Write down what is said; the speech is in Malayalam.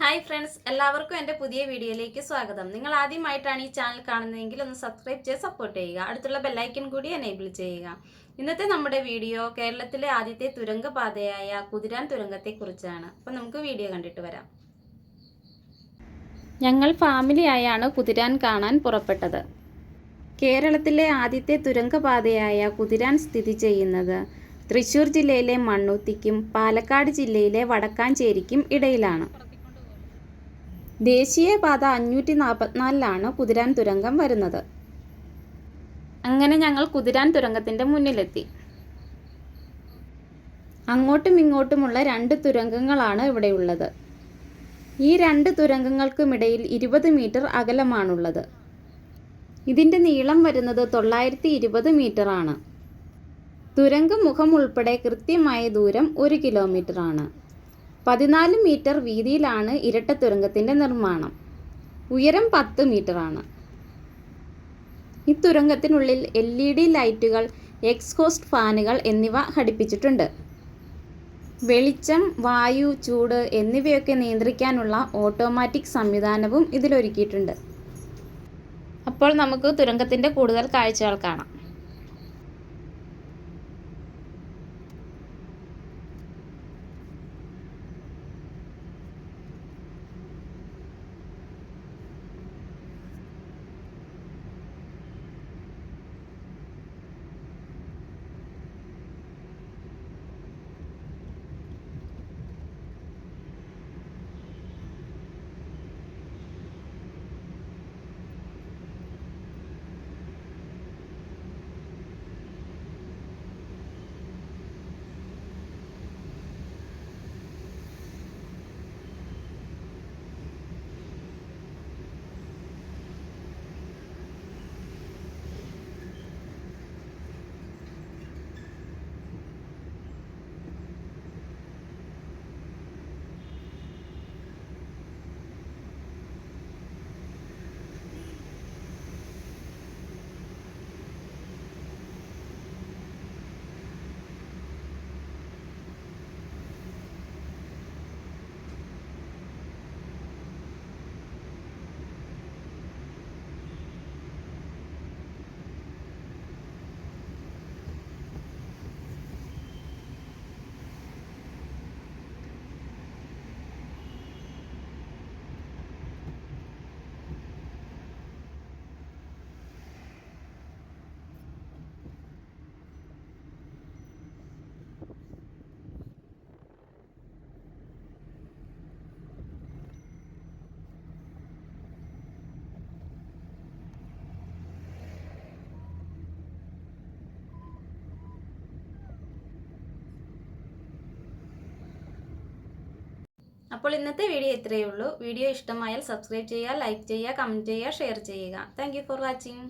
ഹായ് ഫ്രണ്ട്സ് എല്ലാവർക്കും എന്റെ പുതിയ വീഡിയോയിലേക്ക് സ്വാഗതം. നിങ്ങൾ ആദ്യമായിട്ടാണ് ഈ ചാനൽ കാണുന്നതെങ്കിൽ ഒന്ന് സബ്സ്ക്രൈബ് ചെയ്ത് സപ്പോർട്ട് ചെയ്യുക. അടുത്തുള്ള ബെല്ലൈക്കൺ കൂടി എനേബിൾ ചെയ്യുക. ഇന്നത്തെ നമ്മുടെ വീഡിയോ കേരളത്തിലെ ആദ്യത്തെ തുരങ്കപാതയായ കുതിരാൻ തുരങ്കത്തെക്കുറിച്ചാണ്. അപ്പം നമുക്ക് വീഡിയോ കണ്ടിട്ട് വരാം. ഞങ്ങൾ ഫാമിലിയായാണ് കുതിരാൻ കാണാൻ പുറപ്പെട്ടത്. കേരളത്തിലെ ആദ്യത്തെ തുരങ്കപാതയായ കുതിരാൻ സ്ഥിതി ചെയ്യുന്നത് തൃശ്ശൂർ ജില്ലയിലെ മണ്ണൂത്തിക്കും പാലക്കാട് ജില്ലയിലെ വടക്കാഞ്ചേരിക്കും ഇടയിലാണ്. ദേശീയപാത അഞ്ഞൂറ്റി നാൽപ്പത്തിനാലിലാണ് കുതിരാൻ തുരങ്കം വരുന്നത്. അങ്ങനെ ഞങ്ങൾ കുതിരാൻ തുരങ്കത്തിന്റെ മുന്നിലെത്തി. അങ്ങോട്ടും ഇങ്ങോട്ടുമുള്ള രണ്ട് തുരങ്കങ്ങളാണ് ഇവിടെയുള്ളത്. ഈ രണ്ട് തുരങ്കങ്ങൾക്കുമിടയിൽ ഇരുപത് മീറ്റർ അകലമാണുള്ളത്. ഇതിന്റെ നീളം വരുന്നത് തൊള്ളായിരത്തി ഇരുപത് മീറ്ററാണ്. തുരങ്ക മുഖം ഉൾപ്പെടെ കൃത്യമായ ദൂരം ഒരു കിലോമീറ്ററാണ്. പതിനാല് മീറ്റർ വീതിയിലാണ് ഇരട്ട തുരങ്കത്തിന്റെ നിർമ്മാണം. ഉയരം പത്ത് മീറ്ററാണ് ഈ തുരങ്കത്തിനുള്ളിൽ എൽ ഇ ഡി ലൈറ്റുകൾ എക്സ്കോസ്റ്റ് ഫാനുകൾ എന്നിവ ഘടിപ്പിച്ചിട്ടുണ്ട്. വെളിച്ചം വായു ചൂട് എന്നിവയൊക്കെ നിയന്ത്രിക്കാനുള്ള ഓട്ടോമാറ്റിക് സംവിധാനവും ഇതിലൊരുക്കിയിട്ടുണ്ട്. അപ്പോൾ നമുക്ക് തുരങ്കത്തിന്റെ കൂടുതൽ കാഴ്ചകൾ കാണാം. അപ്പോൾ ഇന്നത്തെ വീഡിയോ ഇത്രയേ ഉള്ളൂ. വീഡിയോ ഇഷ്ടമായാൽ സബ്സ്ക്രൈബ് ചെയ്യുക ലൈക്ക് ചെയ്യുക കമന്റ് ചെയ്യുക ഷെയർ ചെയ്യുക. Thank for watching.